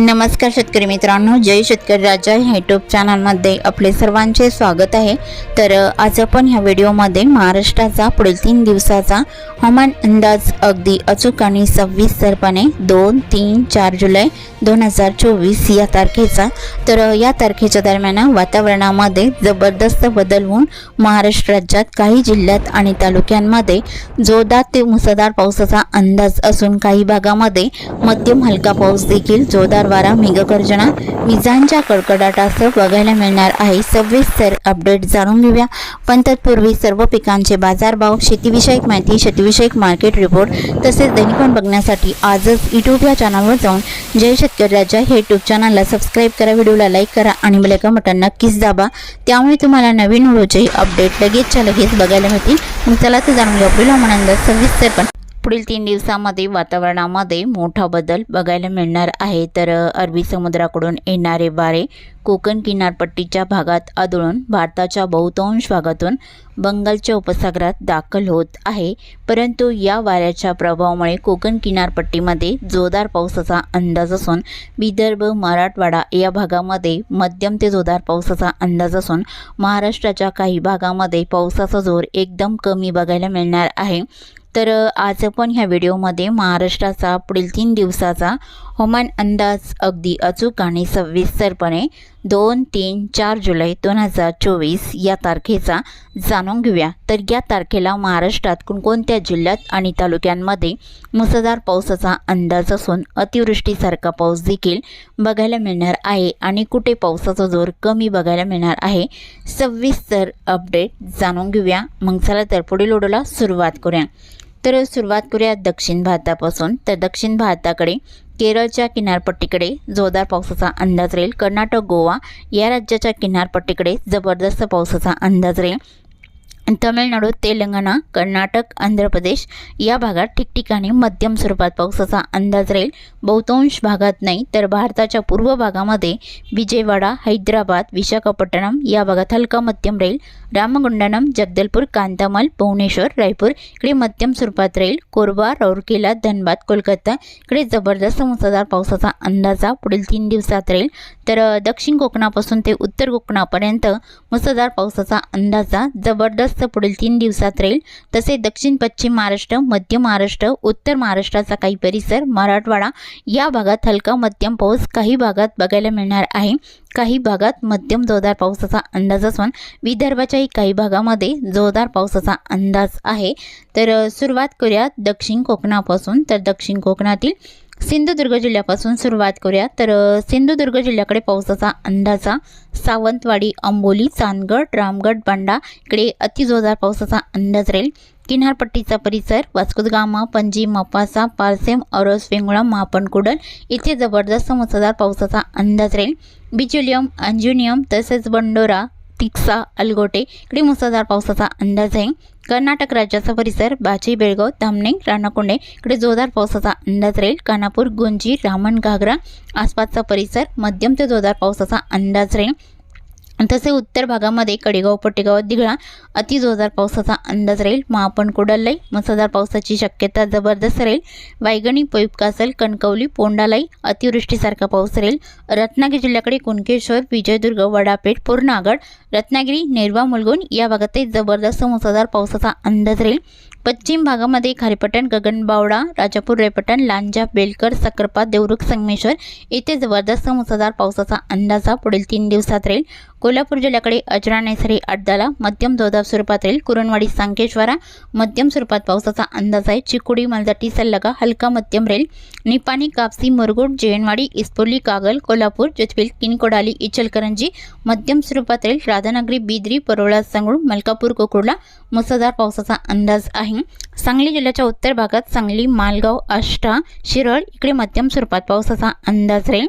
नमस्कार शेतकरी मित्रांनो जय शेतकरी राजा ह्या यूट्यूब चॅनलमध्ये आपले सर्वांचे स्वागत आहे. तर आज आपण ह्या व्हिडिओमध्ये महाराष्ट्राचा पुढील तीन दिवसाचा हवामान अंदाज अगदी अचूक आणि सविस्तरपणे दोन तीन चार जुलै दोन हजार चोवीस या तारखेचा. तर या तारखेच्या दरम्यान वातावरणामध्ये जबरदस्त बदल होऊन महाराष्ट्र राज्यात काही जिल्ह्यात आणि तालुक्यांमध्ये जोरदार ते मुसळधार पावसाचा अंदाज असून काही भागामध्ये मध्यम हलका पाऊस देखील जोरदार वारा मेघगर्जना विजांच्या कडकडाटासह बघायला मिळणार आहे. सविस्तर अपडेट जाणून घेऊया. पण तत्पूर्वी सर्व पिकांचे बाजारभाव शेतीविषयक माहिती शेतीविषयक मार्केट रिपोर्ट तसेच दैनिकपण बघण्यासाठी आजच यूट्यूब या चॅनलवर जाऊन जय शेतकरी राजा हे यूट्यूब चॅनलला सबस्क्राईब करा व्हिडिओला लाईक करा आणि बेल बटन नक्कीच दाबा. त्यामुळे तुम्हाला नवीन व्हिडिओचे अपडेट लगेचच्या लगेच बघायला मिळतील. मग चला तर जाणून घेऊ. आपल्याला मनांदा सविस्तरपणे पुढील तीन दिवसामध्ये वातावरणामध्ये मोठा बदल बघायला मिळणार आहे. तर अरबी समुद्राकडून येणारे वारे कोकण किनारपट्टीच्या भागात आदळून भारताच्या बहुतांश भागातून बंगालच्या उपसागरात दाखल होत आहे. परंतु या वाऱ्याच्या प्रभावामुळे कोकण किनारपट्टीमध्ये जोरदार पावसाचा अंदाज असून विदर्भ मराठवाडा या भागामध्ये मध्यम ते जोरदार पावसाचा अंदाज असून महाराष्ट्राच्या काही भागामध्ये पावसाचा जोर एकदम कमी बघायला मिळणार आहे. तर आज आपण ह्या व्हिडिओमध्ये महाराष्ट्राचा पुढील तीन दिवसाचा हवामान अंदाज अगदी अचूक आणि सविस्तरपणे दोन तीन चार जुलै दोन हजार चोवीस या तारखेचा जाणून घेऊया. तर या तारखेला महाराष्ट्रात कोणकोणत्या जिल्ह्यात आणि तालुक्यांमध्ये मुसळधार पावसाचा अंदाज असून अतिवृष्टीसारखा पाऊस देखील बघायला मिळणार आहे आणि कुठे पावसाचा जोर कमी बघायला मिळणार आहे सविस्तर अपडेट जाणून घेऊया. मग चला तर पुढील ओढोला सुरुवात करूया. तर सुरुवात करूया दक्षिण भारतापासून. तर दक्षिण भारताकडे केरळच्या किनारपट्टीकडे जोरदार पावसाचा अंदाज राहील. कर्नाटक गोवा या राज्याच्या किनारपट्टीकडे जबरदस्त पावसाचा अंदाज राहील. तमिळनाडू तेलंगणा कर्नाटक आंध्र प्रदेश या भागात ठिकठिकाणी मध्यम स्वरूपात पावसाचा अंदाज राहील. बहुतांश भागात नाही तर भारताच्या पूर्व भागामध्ये विजयवाडा हैदराबाद विशाखापट्टणम या भागात हलका मध्यम राहील. रामगुंडनम जगदलपूर कांतामल भुवनेश्वर रायपूर इकडे मध्यम स्वरूपात राहील कोरबा राऊरकेला धनबाद कोलकाता इकडे जबरदस्त मुसळधार पावसाचा अंदाजा पुढील तीन दिवसात राहील तर दक्षिण कोकणापासून ते उत्तर कोकणापर्यंत मुसळधार पावसाचा अंदाजा जबरदस्त पुढील तीन दिवसात राहील तसे दक्षिण पश्चिम महाराष्ट्र मध्य महाराष्ट्र उत्तर महाराष्ट्राचा काही परिसर मराठवाडा या भागात हलका मध्यम पाऊस काही भागात बघायला मिळणार आहे काही भागात मध्यम जोरदार पावसाचा अंदाज असून विदर्भाच्याही काही भागामध्ये जोरदार पावसाचा अंदाज आहे. तर सुरुवात करूया दक्षिण कोकणापासून. तर दक्षिण कोकणातील सिंधुदुर्ग जिल्ह्यापासून सुरुवात करूया. तर सिंधुदुर्ग जिल्ह्याकडे पावसाचा अंदाजा सावंतवाडी अंबोली चांदगड रामगड बांडा इकडे अतिजोरदार पावसाचा अंदाज राहील. किनारपट्टीचा परिसर वास्कोदगामा पणजी मपासा पारसेम औरस वेंगुळा महापणकुडल इथे जबरदस्त मुसळधार पावसाचा अंदाज राहील. बिचुलियम अंजुनियम तसेच बंडोरा तिक्सा अलगोटे इकडे मुसळधार पावसाचा अंदाज आहे कर्नाटक राज्याचा परिसर बाची बेळगाव धामणे राणाकोंडे इकडे जोरदार पावसाचा अंदाज राहील. कानापूर गुंजी रामण घागरा आसपासचा परिसर मध्यम ते जोरदार पावसाचा अंदाज राहील. तसे उत्तर भागामध्ये कडेगाव पट्टेगाव दिघळा अति जोरदार पावसाचा अंदाज राहील. महापण कुडललाई मुसळधार पावसाची शक्यता जबरदस्त राहील. वायगणी पोईपकासल कणकवली पोंडालाई अतिवृष्टीसारखा पाऊस राहील. रत्नागिरी जिल्ह्याकडे कुणकेश्वर विजयदुर्ग वडापेठ पूर्णागड रत्नागिरी नेरवा मुलगुण या भागातही जबरदस्त मुसळधार पावसाचा अंदाज राहील. पश्चिम भागामध्ये खारेपटण गगनबावडा राजापूर रेपटण लांजा बेलकर सकरपा देवरुख संगमेश्वर येथे जबरदस्त मुसळधार पावसाचा अंदाजा पुढील तीन दिवसात राहील. कोल्हापूर जिल्ह्याकडे अजरा नैसरी अड्डाला मध्यम जोरदार स्वरूपात राहील कुरणवाडी सांकेश्वरा मध्यम स्वरूपात पावसाचा अंदाज आहे. चिकोडी मालदाटी सल्लगा हलका मध्यम राहील निपाणी कापसी मुरगुड जेणवाडी इस्पोली कागल कोल्हापूर जोधवील किनकोडाली इचलकरंजी मध्यम स्वरूपात राहील राधानगरी बिद्री परोळा सांगूळ मलकापूर कोकुर्ला मुसळधार पावसाचा अंदाज आहे. सांगली जिल्ह्याच्या उत्तर भागात सांगली मालगाव आष्टा शिरळ इकडे मध्यम स्वरूपात पावसाचा अंदाज राहील.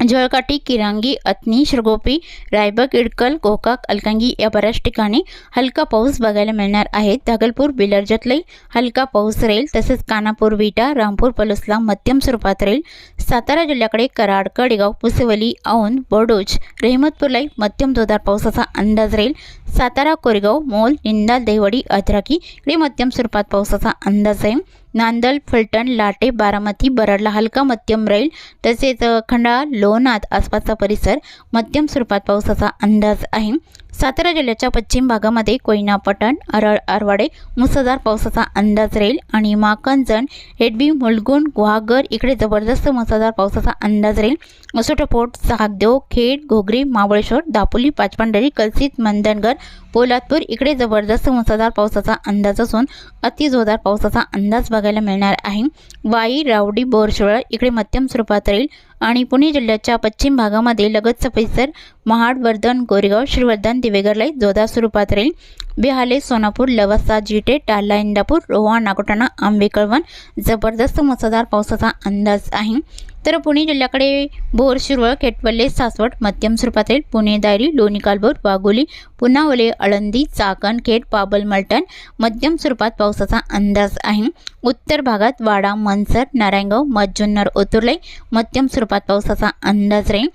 जळकाटी किरांगी अत्नी श्रगोपी रायबग इडकल गोकाक अलकांगी या बऱ्याच ठिकाणी हलका पाऊस बघायला मिळणार आहे दागलपूर बिलर्जतलाही हलका पाऊस राहील तसेच कानापूर विटा रामपूर पलुसला मध्यम स्वरूपात राहील सातारा जिल्ह्याकडे कराड कडेगाव पुसेवली औंध बडोज रेहमतपूरलाही मध्यम जोरदार पावसाचा अंदाज राहील सातारा कोरेगाव मोल निंदा देवडी अद्राकी इकडे मध्यम स्वरूपात पावसाचा अंदाज आहे नांदल फलटण लाटे बारामती बराडला हलका मध्यम राहील तसेच खंडाळा लोणार आसपासचा परिसर मध्यम स्वरूपात पावसाचा अंदाज आहे. सातारा जिल्ह्याच्या पश्चिम भागामध्ये कोयना पटण अरळ अरवाडे मुसळधार पावसाचा अंदाज राहील आणि माकंजण हेडबी मुलगुण गुहागर इकडे जबरदस्त मुसळधार पावसाचा अंदाज राहील. असोटपोट सागदेव खेड घोगरी मावळेश्वर दापोली पाचपांढरी कलसित मंदनगड पोलादपूर इकडे जबरदस्त मुसळधार पावसाचा अंदाज असून अतिजोरदार पावसाचा अंदाज बघायला मिळणार आहे. वाई रावडी बोरशिवळ इकडे मध्यम स्वरूपात राहील. आणि पुणे जिल्ह्याच्या पश्चिम भागामध्ये लगतचा परिसर महाड वर्धन गोरेगाव श्रीवर्धन दिवेगरलाई जोधा स्वरूपात राहील बिहाले सोनापूर लवसा जिटे टाला इंदापूर रोहा नागोटाणा आंबेकळवण जबरदस्त मुसळधार पावसाचा अंदाज आहे. तर पुणे जिल्ह्याकडे भोर शिरवळ खेटवल्ले सासवड मध्यम स्वरूपात राहील पुणे दारी लोणी कालभोर वाघोली पुनावले आळंदी चाकण खेड पाबल मलटण मध्यम स्वरूपात पावसाचा अंदाज आहे. उत्तर भागात वाडा मनसर नारायणगाव मज्जुन्नर ओतुर्लाई मध्यम स्वरूपात पावसाचा अंदाज राहील.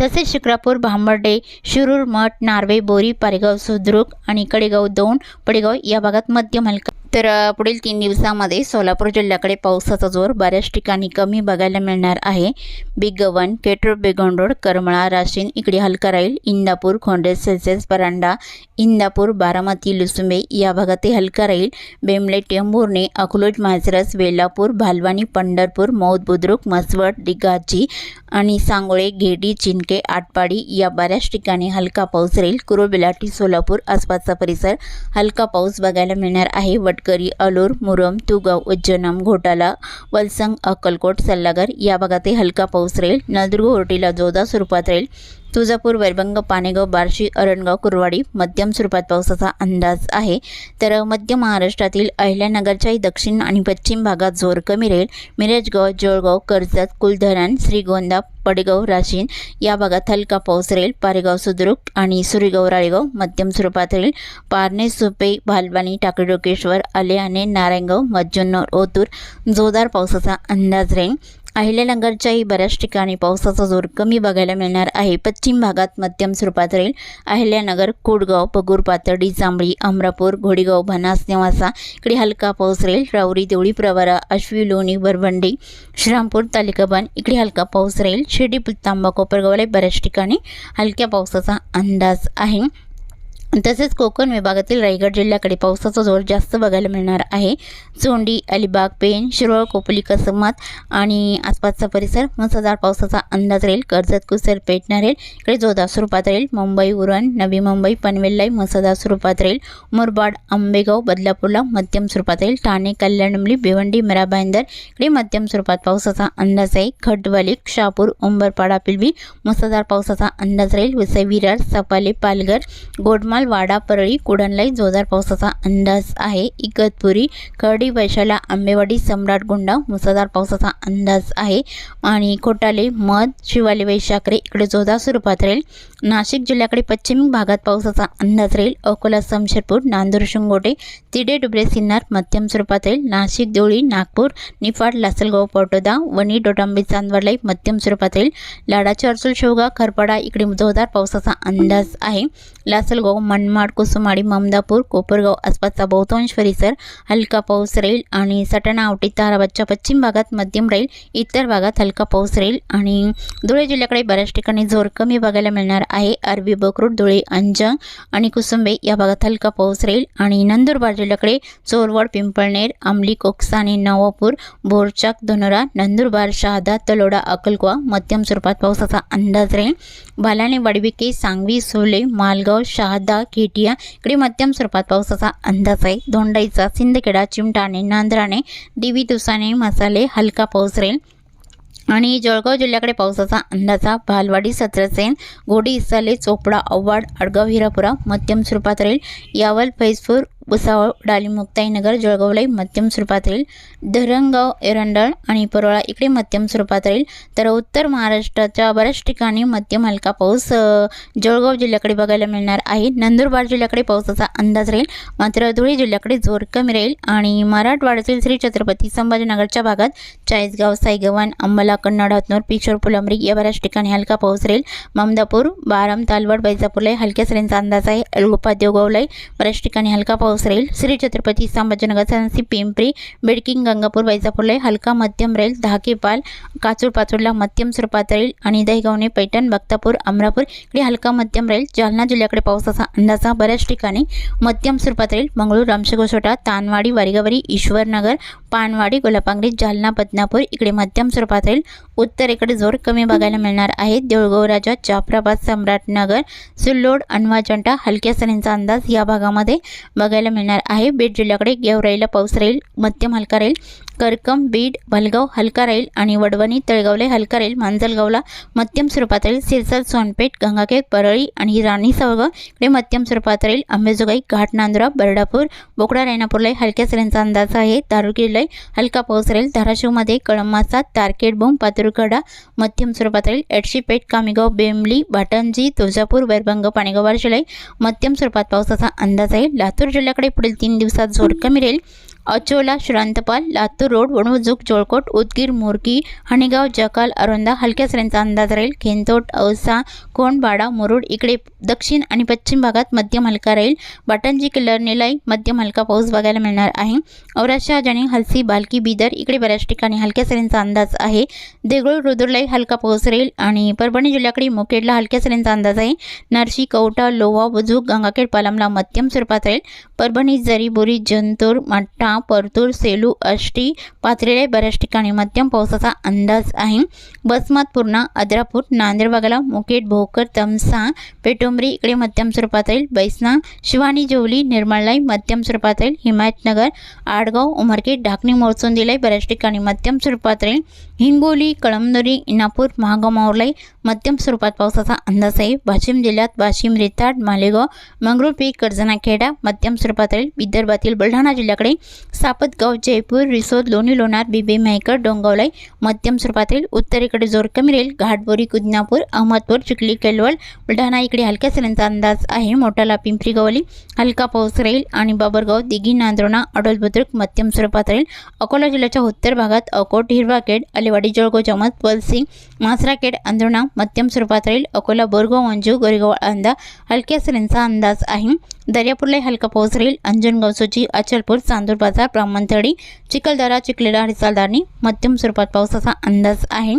तसेच शिक्रापूर भांबर्डे शिरूर मठ नार्वे बोरी पारेगाव सुद्रुक आणि कडेगाव दौंड पडेगाव या भागात मध्यम हलका तर पुढील तीन दिवसामध्ये सोलापूर जिल्ह्याकडे पावसाचा जोर बऱ्याच ठिकाणी कमी बघायला मिळणार आहे. बिगवन केटूर बेगोंडोड करमळा राशीन इकडे हलका राहील इंदापूर खोंडे सेसेस परांडा इंदापूर बारामती लुसुंबे या भागातही हलका राहील. बेमले टेंभुर्णे अकलूज माजरस वेलापूर भालवानी पंढरपूर मौद बुद्रुक मसवड दिगाची आणि सांगोळे घेडी चिंके आटपाडी या बऱ्याच ठिकाणी हलका पाऊस राहील. कुरुबिलाटी सोलापूर आसपासचा परिसर हलका पाऊस बघायला मिळणार आहे. वटकरी अलोर मुरम तुगाव उज्जनम घोटाला वलसंग अक्कलकोट सल्लागर या भागातही हलका पाऊस राहील. नळदुर्ग होर्टीला जोरदार स्वरूपात राहील. तुळजापूर वैरभंग पानेगाव बार्शी अरणगाव कुरवाडी मध्यम स्वरूपात पावसाचा अंदाज आहे. तर मध्य महाराष्ट्रातील अहिल्यानगरच्याही दक्षिण आणि पश्चिम भागात जोर कमी राहील. मिरजगाव जळगाव कर्जत कुलधरण श्रीगोंदा पडेगाव राशीन या भागात हलका पाऊस राहील. पारेगाव सुद्रुक आणि सुरेगाव राळेगाव मध्यम स्वरूपात राहील. पारणे सुपे भालवानी टाकडोकेश्वर आलेआणे नारायणगाव मज्जुन्नर ओतूर जोरदार पावसाचा अंदाज राहील. अहिल्यानगरच्याही बऱ्याच ठिकाणी पावसाचा जोर कमी बघायला मिळणार आहे. पश्चिम भागात मध्यम स्वरूपात राहील. अहिल्यानगर कोडगाव पगूर पातर्डी जांभळी अमरापूर घोडेगाव भनास नेवासा इकडे हलका पाऊस राहील. राऊरी देवळी प्रवारा अश्वी लोणी वरवंडी श्रीरामपूर तालिकाबान इकडे हलका पाऊस राहील. शिर्डी पुलतांबा कोपरगावला बऱ्याच ठिकाणी हलक्या पावसाचा अंदाज आहे. तसेच कोकण विभागातील रायगड जिल्ह्याकडे पावसाचा जोर जास्त बघायला मिळणार आहे. चोंडी अलिबाग पेन शिरोळ कोपली कसमत आणि आसपासचा परिसर मुसळधार पावसाचा अंदाज राहील. कर्जत कुसर पेटणार राहील इकडे जोरदार स्वरूपात राहील. मुंबई उरण नवी मुंबई पनवेललाई मुसळधार स्वरूपात राहील. मुरबाड आंबेगाव बदलापूरला मध्यम स्वरूपात राहील. ठाणे कल्याणमली भिवंडी मराबाईंदर इकडे मध्यम स्वरूपात पावसाचा अंदाज आहे. खडवाली शहापूर उंबरपाडा पिलवी मुसळधार पावसाचा अंदाज राहील. वसई विरार सपाले पालघर गोडमा गोडमाल वाडा परळी कुडणलाई जोरदार पावसाचा अंदाज आहे. इगतपुरी करडी वैशाला आंबेवाडी सम्राटगुंडा मुसळधार पावसाचा अंदाज आहे. आणि खोटाले मध शिवाले वैशाखरे इकडे जोरदार स्वरूपात राहील. नाशिक जिल्ह्याकडे पश्चिम भागात पावसाचा अंदाज राहील. अकोला समशेरपूर नांदूर शिंगोटे तिडे डुबरे सिन्नर मध्यम स्वरूपात राहील. नाशिक देवळी नागपूर निफाड लासलगाव पटोदा वणी डोटांबे चांदवडलाई मध्यम स्वरूपात राहील. लाडाची अर्जुल शेवगा खरपाडा इकडे जोरदार पावसाचा अंदाज आहे. लासलगाव मनमाड कुसुमाडी ममदापूर कोपरगाव आसपासचा बहुतांश परिसर हलका पाऊस राहील आणि सटाणा आवटी ताराबादच्या पश्चिम भागात मध्यम राहील इतर भागात हलका पाऊस राहील आणि धुळे जिल्ह्याकडे बऱ्याच ठिकाणी जोर कमी बघायला मिळणार आहे अरबी बकरूड धुळे अंजंग आणि कुसुंबे या भागात हलका पाऊस राहील आणि नंदुरबार जिल्ह्याकडे चोरवड पिंपळनेर आमली कोकसा आणि नवापूर बोरचाक धनोरा नंदुरबार शहादा तलोडा अकलकुवा मध्यम स्वरूपात पावसाचा अंदाज राहील बालाने वडविके सांगवी सोले मालगाव शहादा खेटिया इकडे मध्यम स्वरूपात पावसाचा अंदाज आहे. धोंडाईचा सिंदखेडा चिमटाणे नांद्राणे दिवी दुसाने मसाले हलका पाऊस राहील. आणि जळगाव जिल्ह्याकडे पावसाचा अंदाजा भालवाडी सत्रसेन घोडी इसाले चोपडा अव्वाड अडगाव हिरापुरा मध्यम स्वरूपात राहील. यावल फैजपूर भुसावळ डाली मुक्ताईनगर मध्यम स्वरूपात राहील धरणगाव एरंडळ आणि परोळा इकडे मध्यम स्वरूपात राहील तर उत्तर महाराष्ट्राच्या बऱ्याच ठिकाणी मध्यम हलका पाऊस जळगाव जिल्ह्याकडे बघायला मिळणार आहे. नंदुरबार जिल्ह्याकडे पावसाचा अंदाज राहील मात्र धुळे जिल्ह्याकडे जोर कमी राहील आणि मराठवाड्यातील श्री छत्रपती संभाजीनगरच्या भागात चाळीसगाव साईगव्हाण अंबाला कन्नड हतनूर पिशोर फुलंब्री या बऱ्याच ठिकाणी हलका पाऊस राहील. ममदापूर बाराम तालवड बैजापूरला हलक्या सरींचा अंदाज आहे. अलगोपा देवगावलाही बऱ्याच ठिकाणी हलका पाऊस पाऊस राहील श्री छत्रपती संभाजीनगर सांसी पिंपरी बेडकिंग गंगापूर वैजापूरला हलका मध्यम राहील दहाकेपाल पाल काचूर पाचूरला मध्यम स्वरूपात राहील आणि दहीगावने पैठण बक्तापूर अमरापूर इकडे हलका मध्यम राहील जालना जिल्ह्याकडे पावसाचा अंदाज हा बऱ्याच ठिकाणी. मध्यम स्वरूपात राहील मंगळूर रामशेगोसोटा तानवाडी वारीगावरी ईश्वरनगर पानवाडी गोलापांगडी जालना बदनापूर इकडे मध्यम स्वरूपात राहील उत्तरेकडे जोर कमी बघायला मिळणार आहे. देऊळगाव राजा जाफराबाद सम्राटनगर सुल्लोड अनवाजंटा हलक्या सरींचा अंदाज या भागामध्ये बघायला मिळणार आहे. बीड जिल्ह्याकडे गेवराईला पाऊस राहील मध्यम हलका राहील. करकम बीड भलगाव हलका राहील आणि वडवणी तळगावले हलका राहील मांजलगावला मध्यम स्वरूपात राहील सिरसाल सोनपेठ गंगाखेड परळी आणि राणी सावगाव इकडे मध्यम स्वरूपात राहील अंबेजोगाई घाट नांदुरा बर्डापूर बोकडा रायनापूरला हलक्या सरींचा अंदाज आहे दारुगिरीला हलका पाऊस राहील धाराशिवमध्ये कळंबाचा तारकेड बोंब पातुरकडा मध्यम स्वरूपात राहील एडशीपेठ कामेगाव बेंबली भाटंजी तुळजापूर वैरभंग पाणेगाव वारशिलाई मध्यम स्वरूपात पावसाचा अंदाज आहे लातूर जिल्ह्याकडे पुढील तीन दिवसात जोर कमी राहील अचोला श्रांतपाल लातूर रोड वणूजुक जोळकोट उदगीर मुरगी हणेगाव जकाल अरोंदा हलक्या सरींचा अंदाज राहील. खेंदोट औसा कोंडबाडा मुरुड इकडे दक्षिण आणि पश्चिम भागात मध्यम हलका राहील. बाटणजी किल्लर निलाई मध्यम हलका पाऊस बघायला मिळणार आहे. औराशा जणी हलसी बालकी बिदर इकडे बऱ्याच ठिकाणी हलक्या सरींचा अंदाज आहे. देगुळ रुदुरलाई हलका पाऊस राहील आणि परभणी जिल्ह्याकडे मुखेडला हलक्या सरींचा अंदाज आहे. नरशी कवटा लोवा बुजुक गंगाखेड पालमला मध्यम स्वरूपात राहील. परभणी जरी बोरी जंतूर जळगाव परतूर सेलू आष्टी पाथरेले बऱ्याच ठिकाणी मध्यम पावसाचा अंदाज आहे. बसमत पूर्णा अद्रापूर नांदेडबागला मुकेट भोकर तमसा पेटुंबरी इकडे मध्यम स्वरूपात राहील. बैसना शिवानी जेवली निर्मळलाई मध्यम स्वरूपात राहील. हिमायतनगर आडगाव उमरखेड ढाकणी मोरचोंदीलाई बऱ्याच ठिकाणी मध्यम स्वरूपात राहील. हिंगोली कळमनुरी इनापूर महागाव मध्यम स्वरूपात पावसाचा अंदाज आहे. वाशिम जिल्ह्यात वाशिम रेताड मालेगाव मंगरूळ पीक कर्जनाखेडा मध्यम स्वरूपात राहील. विदर्भातील बुलढाणा जिल्ह्याकडे सापतगाव जयपूर रिसोद लोणी लोणार बिबे मेहकर डोंगवलाई मध्यम स्वरूपातील उत्तरेकडे जोर कमी राहील घाटबोरी कुदनापूर अहमदपूर चिखली केलवल बुलढाणा इकडे हलक्या सरींचा अंदाज आहे. मोठाला पिंपरी गवली हलका पाऊस राहील आणि बाबरगाव दिघी नांद्रोणा अडोल बुद्रुक मध्यम स्वरूपात राहील. अकोला जिल्ह्याच्या उत्तर भागात अकोट हिरवाखेड अलिवाडी जळगाव जमत पलसिंग मासराखेड अंद्रोणा मध्यम स्वरूपात राहील. अकोला बोरगाव मंजू गोरेगाव अंदा हलक्या सरींचा अंदाज आहे. दर्यापूरला हलका पाऊस राहील. अंजनगाव सोची अचलपूर चांदूर बाजार चिखलदरा चिखलेला हरिसालदारणी मध्यम स्वरूपात पावसाचा अंदाज आहे.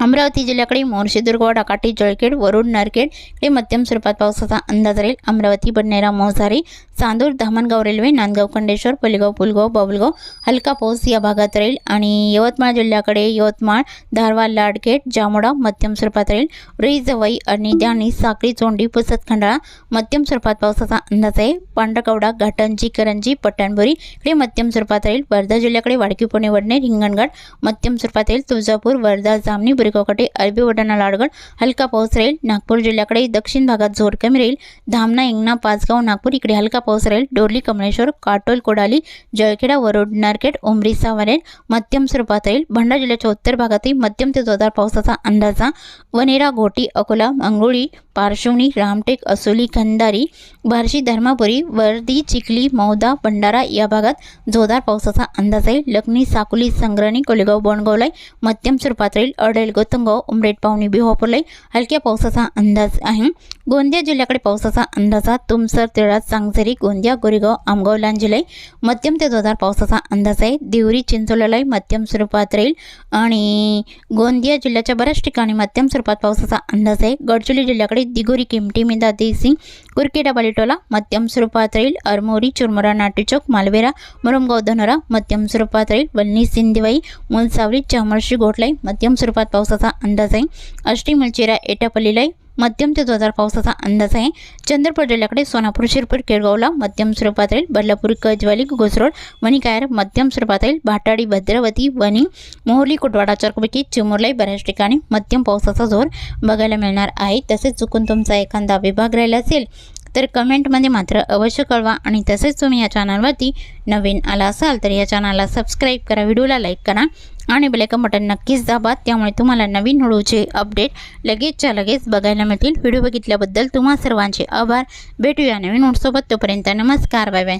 अमरावती जिल्ह्याकडे मोर्शी दुर्ग डाकाटी जळखेड वरुड नारखेड इकडे मध्यम स्वरूपात पावसाचा अंदाज राहील. अमरावती बडनेरा मोसारी चांदूर धामणगाव रेल्वे नांदगाव खंडेश्वर पलिगाव पुलगाव बाबुलगाव हलका पाऊस या भागात राहील. आणि यवतमाळ जिल्ह्याकडे यवतमाळ धारवाड लाडखेड जामोडा मध्यम स्वरूपात राहील. रुई जवई आणि द्याणी साखळी चोंडी पुसत खंडाळा मध्यम स्वरूपात पावसाचा अंदाज आहे. पांढरकवडा घाटंजी करंजी पट्टणबोरी इकडे मध्यम स्वरूपात राहील. वर्धा जिल्ह्याकडे वाडकी पुणे वडणे रिंगणगड मध्यम स्वरूपात राहील. तुळजापूर वर्धा जामणी बुरेगावकडे अरबी वडाणा लाडगड हलका पाऊस राहील नागपूर जिल्ह्याकडे दक्षिण भागात जोर कमी राहील धामणा इंगणा पाचगाव नागपूर इकडे हलका पाऊस राहील डोरली कमळेश्वर काटोल कोडाली जळखेडा वरुड नारकेट उमरी सावरेल मध्यम स्वरूपात राहील भंडारा जिल्ह्याच्या उत्तर भागातही मध्यम ते जोरदार पावसाचा अंदाजा वनेरा घोटी अकोला अंगोळी पार्श्वनी रामटेक असोली खंदारी बार्शी धर्मापुरी वर्दी चिखली मौदा भंडारा या भागात जोरदार पावसाचा अंदाज आहे लग्नी साकुली संग्रणी कोलेगाव बोणगावलाई मध्यम स्वरूपात राहील अडेल गोतंगाव उमरेड पावणी बिहापूरलाई हलक्या पावसाचा अंदाज आहे गोंदिया जिल्ह्याकडे पावसाचा अंदाजा तुमसर तिळा सांगझरी गोंदिया गोरेगाव आमगाव लांजिलाई मध्यम ते जोरदार पावसाचा अंदाज आहे देवरी चिंचोल्यालाई मध्यम स्वरूपात राहील आणि गोंदिया जिल्ह्याच्या बऱ्याच ठिकाणी मध्यम स्वरूपात पावसाचा अंदाज आहे गडचिरोली जिल्ह्याकडे दिगोरी किमटी मिदा देसिंग कुरकेडा बालिटोला मध्यम स्वरूपात राहील अरमोरी चुरमुरा नाटेचौक मालवेरा मुरमगाव धनोरा मध्यम स्वरूपात राहील वल्नी सिंदिवाई मुलसावली चामळशी गोटलाई मध्यम स्वरूपात पावसाचा अंदाज आहे. अष्टी मुलचेरा एटापल्लीलाई मध्यम ते जोरदार पावसाचा अंदाज आहे. चंद्रपूर जिल्ह्याकडे सोनापूर शिरपूर केळगावला मध्यम स्वरूपात राहील. बदलापूर कजवाली घोसरोड वणीकायर मध्यम स्वरूपात राहील. भाटाडी भद्रावती वणी मोहली कुटवाडा चरकपैकी चिमुरलाई बऱ्याच ठिकाणी मध्यम पावसाचा जोर बघायला मिळणार आहे. तसेच चुकून तुमचा एखादा विभाग राहिला असेल तर कमेंटमध्ये मात्र अवश्य कळवा आणि तसेच तुम्ही या चॅनलवरती नवीन आला असाल तर या चॅनलला सबस्क्राईब करा व्हिडिओला लाईक करा आणि बेलायकन बटन नक्कीच दाबा. त्यामुळे तुम्हाला नवीन हळूचे अपडेट लगेचच्या लगेच बघायला मिळतील. व्हिडिओ बघितल्याबद्दल तुम्हा सर्वांचे आभार. भेटूया नवीन नोटसोबत तोपर्यंत नमस्कार. Bye bye.